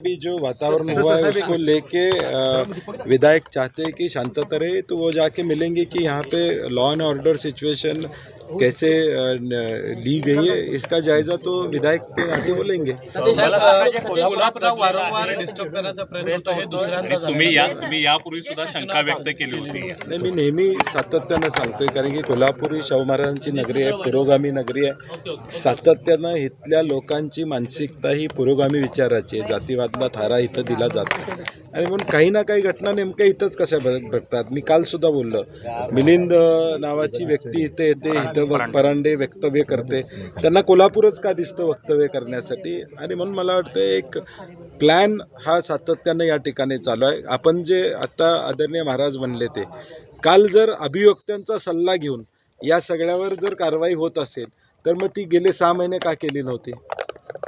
अभी जो वातावरण हुआ है उसको लेके अ, विधायक चाहते हैं कि शांतता रहे तो वो जाके मिलेंगे कि यहाँ पे लॉ एंड ऑर्डर सिचुएशन कैसे ली गई है इसका जायजा तो विधायक के नाते वो लेंगे। मला सांगा जे कोल्हापुरात वारंवार डिस्टर्ब करण्याचा प्रयत्न होतो हे दुसऱ्यांदा आणि तुम्ही तुम्ही यापूर्वी सुद्धा शंका व्यक्त केली होती. नाही मी नेहमी सातत्यानं सांगतोय कारण की कोल्हापूर ही शाहू महाराजांची नगरी आहे पुरोगामी नगरी आहे. सातत्यानं इथल्या लोकांची मानसिकता ही पुरोगामी विचाराची आहे जातीवादला थारा इथं दिला जातो आणि म्हणून काही ना काही घटना नेमक्या इथंच कशा बघतात मी काल सुद्धा बोललो. मिलिंद नावाची व्यक्ती इथे येते इथं परांडे वक्तव्य करते. त्यांना कोल्हापूरच का दिसतं वक्तव्य करण्यासाठी? आणि म्हणून मला वाटतं एक प्लॅन हा सातत्यानं या ठिकाणी चालू आहे. आपण जे आता आदरणीय महाराज म्हणले ते काल जर अभियोक्त्यांचा सल्ला घेऊन या सगळ्यावर जर कारवाई होत असेल तर मग ती गेले सहा महिने का केली नव्हती?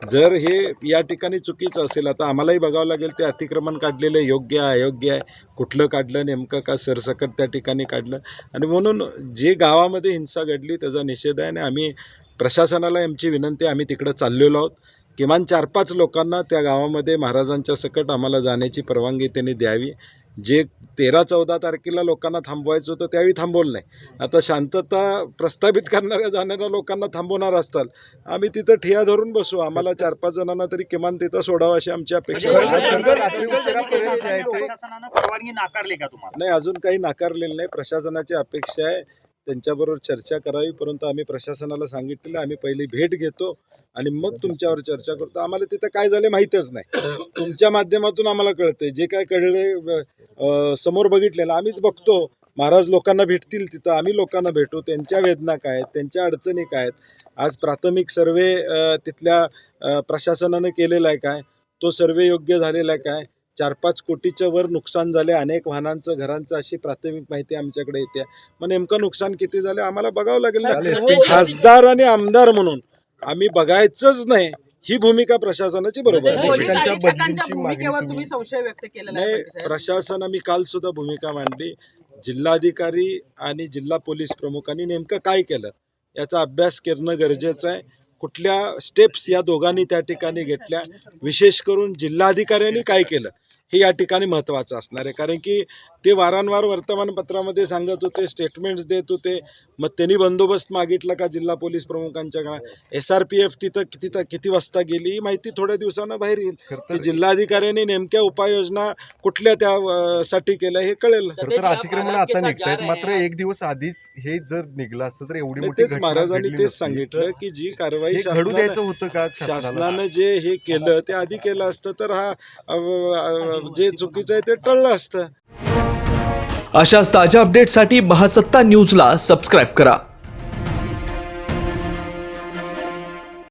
जर हे या ठिकाणी चुकीचं असेल आता आम्हालाही बघावं लागेल ते अतिक्रमण काढलेलं योग्य आहे अयोग्य आहे. कुठलं काढलं नेमकं का सरसकट त्या ठिकाणी काढलं? आणि म्हणून जे गावामध्ये हिंसा घडली त्याचा निषेध आहे आणि आम्ही प्रशासनाला आमची विनंती आम्ही तिकडं चाललेलो आहोत. किमान चार पाच लोकांना त्या गावामध्ये महाराजांच्या सकट आम्हाला जाण्याची परवानगी त्यांनी द्यावी. जे तेरा चौदा तारखेला लोकांना थांबवायचं होतं त्यावेळी थांबवलं नाही. आता शांतता प्रस्थापित करणाऱ्या जाणाऱ्या लोकांना थांबवणार असताल आम्ही तिथं ठिया धरून बसू. आम्हाला चार पाच जणांना तरी किमान तिथं सोडावं अशी आमची अपेक्षा आहे. प्रशासनानं परवानगी नाकारली का तुम्हाला? नाही अजून काही नाकारलेलं नाही. प्रशासनाची अपेक्षा आहे त्यांच्याबरोबर चर्चा करावी परंतु आम्ही प्रशासनाला सांगितलेलं आम्ही पहिली भेट घेतो आणि मग तुमच्यावर चर्चा करतो. आम्हाला तिथं काय झाले माहीतच नाही. तुमच्या माध्यमातून आम्हाला कळतंय. जे काय कळले समोर बघितलेलं आम्हीच बघतो. महाराज लोकांना भेटतील तिथं आम्ही लोकांना भेटू. त्यांच्या वेदना काय आहेत? त्यांच्या अडचणी काय आहेत? आज प्राथमिक सर्वे तिथल्या प्रशासनाने प्रशासनानं केलेला आहे काय? तो सर्वे योग्य झालेला आहे काय? चार पाच कोटीच्या वर नुकसान झाले अनेक वाहनांचं घरांचं अशी प्राथमिक माहिती आमच्याकडे येते. मग नेमकं नुकसान किती झाले आम्हाला बघावं लागेल ना. खासदार आणि आमदार म्हणून आम्ही बघायचंच नाही ही भूमिका प्रशासनाची बरोबर आहे. नाही साहेब. प्रशासन आम्ही काल सुद्धा भूमिका मांडली. जिल्हाधिकारी आणि जिल्हा पोलीस प्रमुखांनी नेमकं काय केलं याचा अभ्यास करणं गरजेचं आहे. कुठल्या स्टेप्स या दोघांनी त्या ठिकाणी घेतल्या? विशेष करून जिल्हाधिकाऱ्यांनी काय केलं? हे या ठिकाणी महत्त्वाचं असणार आहे. कारण की ते वारंवार वर्तमानपत्रामध्ये सांगत होते स्टेटमेंट्स देत होते. मग त्यांनी बंदोबस्त मागितला का जिल्हा पोलीस प्रमुखांच्या एस आर पी एफ तिथं किती किती वाजता गेली? ही माहिती थोड्या दिवसानं बाहेर येईल. की जिल्हाधिकाऱ्यांनी नेमक्या उपाययोजना कुठल्या त्या अ, साठी केल्या हे कळेल अतिक्रमण आता निघतायत मात्र एक दिवस आधीच हे जर निघलं असतं तर एवढी मोठी तेच महाराजांनी तेच. सांगितलं की जी कारवाई हे शासनानं द्यायचं होतं का शासनाला? शासनानं जे हे केलं ते आधी केलं असतं तर हा जे चुकीचं आहे ते टळलं असतं. अशाच ताज्या अपडेटसाठी महासत्ता न्यूजला सबस्क्राईब करा.